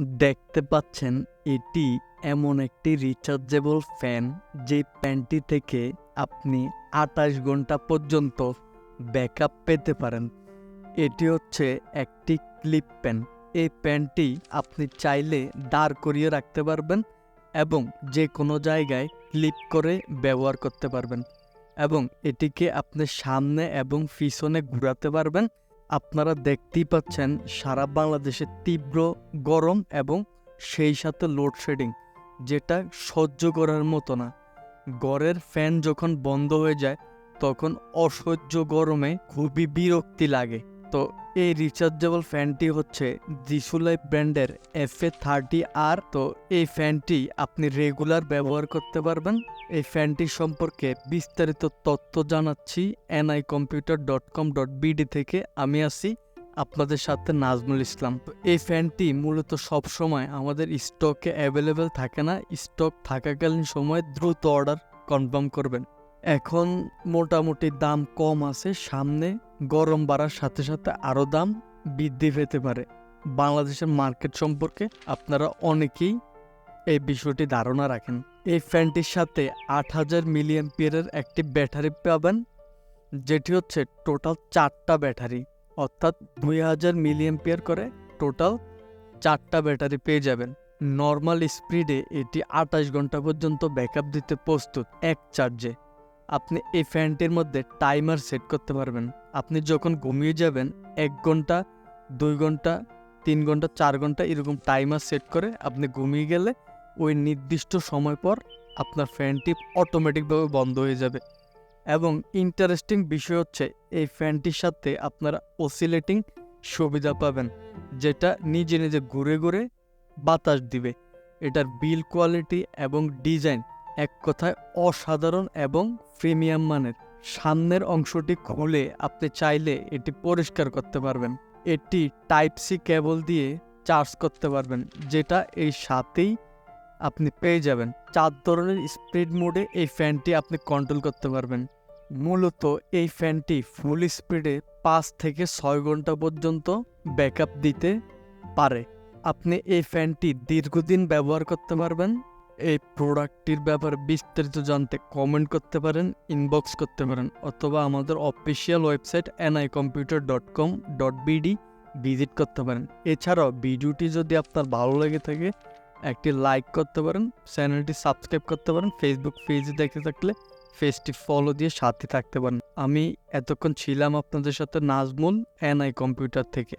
দেখতে পাচ্ছেন, এটি এমন একটি রিচার্জেবল ফ্যান যে ফ্যানটি থেকে আপনি আঠাশ ঘণ্টা পর্যন্ত ব্যাকআপ পেতে পারেন। এটি হচ্ছে একটি ক্লিপ প্যান এই প্যানটি আপনি চাইলে দাঁড় করিয়ে রাখতে পারবেন এবং যে কোনো জায়গায় ক্লিপ করে ব্যবহার করতে পারবেন এবং এটিকে আপনি সামনে এবং পিছনে ঘোরাতে পারবেন। আপনারা দেখতেই পাচ্ছেন সারা বাংলাদেশে তীব্র গরম এবং সেই সাথে লোডশেডিং যেটা সহ্য করার মতো না। গড়ের ফ্যান যখন বন্ধ হয়ে যায়, তখন অসহ্য গরমে খুবই বিরক্তি লাগে। তো এই রিচার্জেবল ফ্যানটি হচ্ছে দিসুলাই ব্র্যান্ডের এফ এ থার্টি আর তো এই ফ্যানটি আপনি রেগুলার ব্যবহার করতে পারবেন। এই ফ্যানটি সম্পর্কে বিস্তারিত তথ্য জানাচ্ছি NI computer dot com dot BD থেকে। আমি আছি আপনাদের সাথে নাজমুল ইসলাম। এই ফ্যানটি মূলত সব সময় আমাদের স্টকে অ্যাভেলেবেল থাকে না। স্টক থাকাকালীন সময় দ্রুত অর্ডার কনফার্ম করবেন। এখন মোটামুটি দাম কম আছে সামনে। গরম বাড়ার সাথে সাথে আরও দাম বৃদ্ধি পেতে পারে। বাংলাদেশের মার্কেট সম্পর্কে আপনারা অনেকেই এই বিষয়টি ধারণা রাখেন। এই ফ্যানটির সাথে আট হাজার মিলিয়ন পিয়ারের একটি ব্যাটারি পাবেন, যেটি হচ্ছে টোটাল চারটা ব্যাটারি। অর্থাৎ দুই হাজার মিলিয়ন পিয়ার করে টোটাল চারটা ব্যাটারি পেয়ে যাবেন। নর্মাল স্পিডে এটি আঠাশ ঘণ্টা পর্যন্ত ব্যাকআপ দিতে প্রস্তুত, এক চার্জে। আপনি এই ফ্যানটির মধ্যে টাইমার সেট করতে পারবেন। আপনি যখন ঘুমিয়ে যাবেন, এক ঘণ্টা, দুই ঘণ্টা, তিন ঘণ্টা, চার ঘণ্টা এরকম টাইমার সেট করে আপনি ঘুমিয়ে গেলে ওই নির্দিষ্ট সময় পর আপনার ফ্যানটি অটোমেটিকভাবে বন্ধ হয়ে যাবে। এবং ইন্টারেস্টিং বিষয় হচ্ছে এই ফ্যানটির সাথে আপনারা অসিলেটিং সুবিধা পাবেন, যেটা নিজে নিজে ঘুরে ঘুরে বাতাস দিবে। এটার বিল কোয়ালিটি এবং ডিজাইন এক কথায় অসাধারণ এবং প্রিমিয়াম মানের। সামনের অংশটি খুলে আপনি চাইলে এটি পরিষ্কার করতে পারবেন। এটি টাইপ সি কেবল দিয়ে চার্জ করতে পারবেন, যেটা এই সাথেই আপনি পেয়ে যাবেন। চার ধরনের স্পিড মোডে এই ফ্যানটি আপনি কন্ট্রোল করতে পারবেন। মূলত এই ফ্যানটি ফুল স্পিডে পাঁচ থেকে ছয় ঘণ্টা পর্যন্ত ব্যাকআপ দিতে পারে। আপনি এই ফ্যানটি দীর্ঘদিন ব্যবহার করতে পারবেন। এই প্রোডাক্টটির ব্যাপারে বিস্তারিত জানতে কমেন্ট করতে পারেন ইনবক্স করতে পারেন, অথবা আমাদের official website NI computer dot com dot BD visit করতে পারেন। এছাড়াও ভিডিওটি যদি আপনার ভালো লেগে থাকে, একটি লাইক করতে পারেন চ্যানেলটি সাবস্ক্রাইব করতে পারেন ফেসবুক পেজে দেখে থাকলে পেজটি ফলো দিয়ে সাথে থাকতে পারেন। আমি এতক্ষণ ছিলাম আপনাদের সাথে নাজমুল এনআই কম্পিউটার থেকে।